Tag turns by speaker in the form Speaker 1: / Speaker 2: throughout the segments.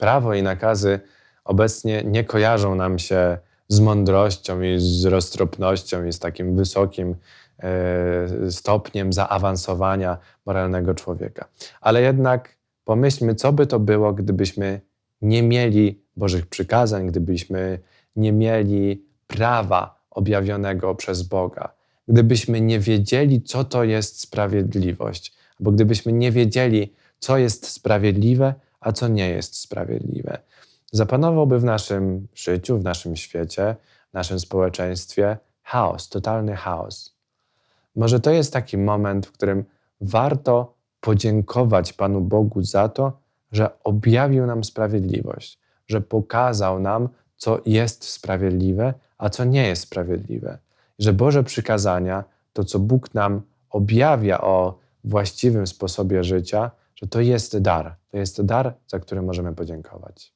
Speaker 1: prawo i nakazy obecnie nie kojarzą nam się z mądrością i z roztropnością i z takim wysokim e, stopniem zaawansowania moralnego człowieka. Ale jednak pomyślmy, co by to było, gdybyśmy nie mieli Bożych przykazań, gdybyśmy nie mieli prawa objawionego przez Boga, gdybyśmy nie wiedzieli, co to jest sprawiedliwość, albo gdybyśmy nie wiedzieli, co jest sprawiedliwe, a co nie jest sprawiedliwe. Zapanowałby w naszym życiu, w naszym świecie, w naszym społeczeństwie chaos, totalny chaos. Może to jest taki moment, w którym warto podziękować Panu Bogu za to, że objawił nam sprawiedliwość, że pokazał nam, co jest sprawiedliwe, a co nie jest sprawiedliwe. Że Boże przykazania, to co Bóg nam objawia o właściwym sposobie życia, że to jest dar. To jest dar, za który możemy podziękować.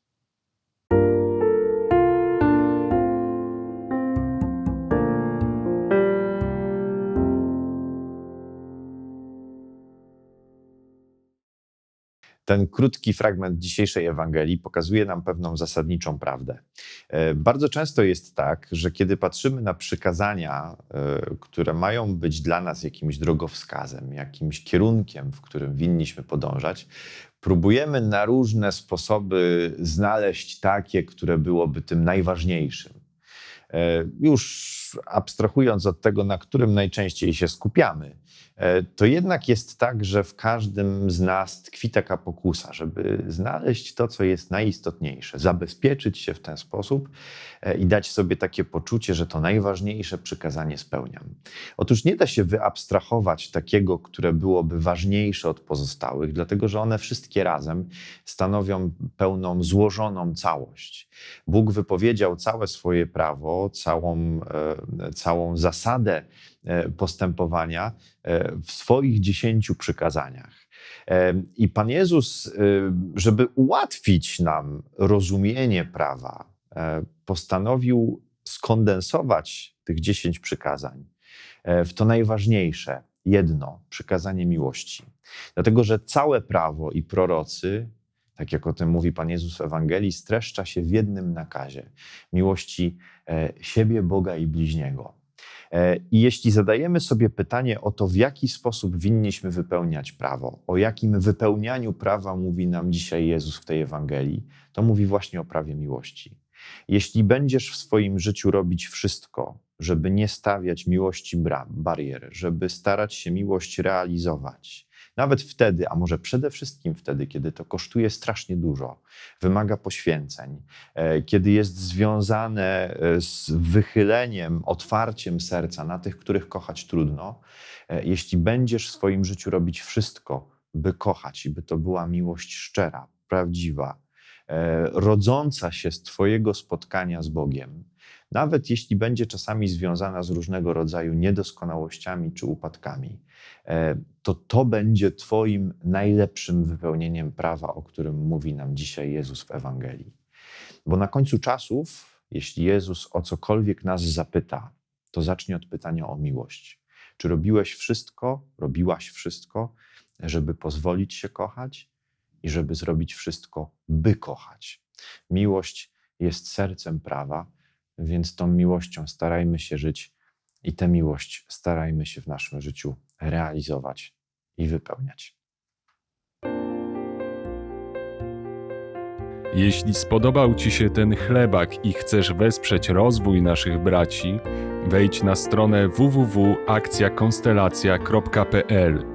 Speaker 2: Ten krótki fragment dzisiejszej Ewangelii pokazuje nam pewną zasadniczą prawdę. E, Bardzo często jest tak, że kiedy patrzymy na przykazania, e, które mają być dla nas jakimś drogowskazem, jakimś kierunkiem, w którym winniśmy podążać, próbujemy na różne sposoby znaleźć takie, które byłoby tym najważniejszym. E, Już abstrahując od tego, na którym najczęściej się skupiamy, to jednak jest tak, że w każdym z nas tkwi taka pokusa, żeby znaleźć to, co jest najistotniejsze, zabezpieczyć się w ten sposób e, i dać sobie takie poczucie, że to najważniejsze przykazanie spełniam. Otóż nie da się wyabstrahować takiego, które byłoby ważniejsze od pozostałych, dlatego że one wszystkie razem stanowią pełną, złożoną całość. Bóg wypowiedział całe swoje prawo, całą, e, całą zasadę e, postępowania e, w swoich dziesięciu przykazaniach. E, I Pan Jezus, e, żeby ułatwić nam rozumienie prawa, e, postanowił skondensować tych dziesięć przykazań e, w to najważniejsze, jedno przykazanie miłości. Dlatego, że całe prawo i prorocy tak jak o tym mówi Pan Jezus w Ewangelii, streszcza się w jednym nakazie miłości e, siebie, Boga i bliźniego. E, I jeśli zadajemy sobie pytanie o to, w jaki sposób winniśmy wypełniać prawo, o jakim wypełnianiu prawa mówi nam dzisiaj Jezus w tej Ewangelii, to mówi właśnie o prawie miłości. Jeśli będziesz w swoim życiu robić wszystko, żeby nie stawiać miłości barier, żeby starać się miłość realizować, nawet wtedy, a może przede wszystkim wtedy, kiedy to kosztuje strasznie dużo, wymaga poświęceń, e, kiedy jest związane e, z wychyleniem, otwarciem serca na tych, których kochać trudno, e, jeśli będziesz w swoim życiu robić wszystko, by kochać i by to była miłość szczera, prawdziwa, rodząca się z Twojego spotkania z Bogiem, nawet jeśli będzie czasami związana z różnego rodzaju niedoskonałościami czy upadkami, e, to to będzie Twoim najlepszym wypełnieniem prawa, o którym mówi nam dzisiaj Jezus w Ewangelii. Bo na końcu czasów, jeśli Jezus o cokolwiek nas zapyta, to zacznie od pytania o miłość. Czy robiłeś wszystko, robiłaś wszystko, żeby pozwolić się kochać i żeby zrobić wszystko, by kochać? Miłość jest sercem prawa, więc tą miłością starajmy się żyć i tę miłość starajmy się w naszym życiu realizować i wypełniać.
Speaker 3: Jeśli spodobał Ci się ten chlebak i chcesz wesprzeć rozwój naszych braci, wejdź na stronę www.akcjakonstelacja.pl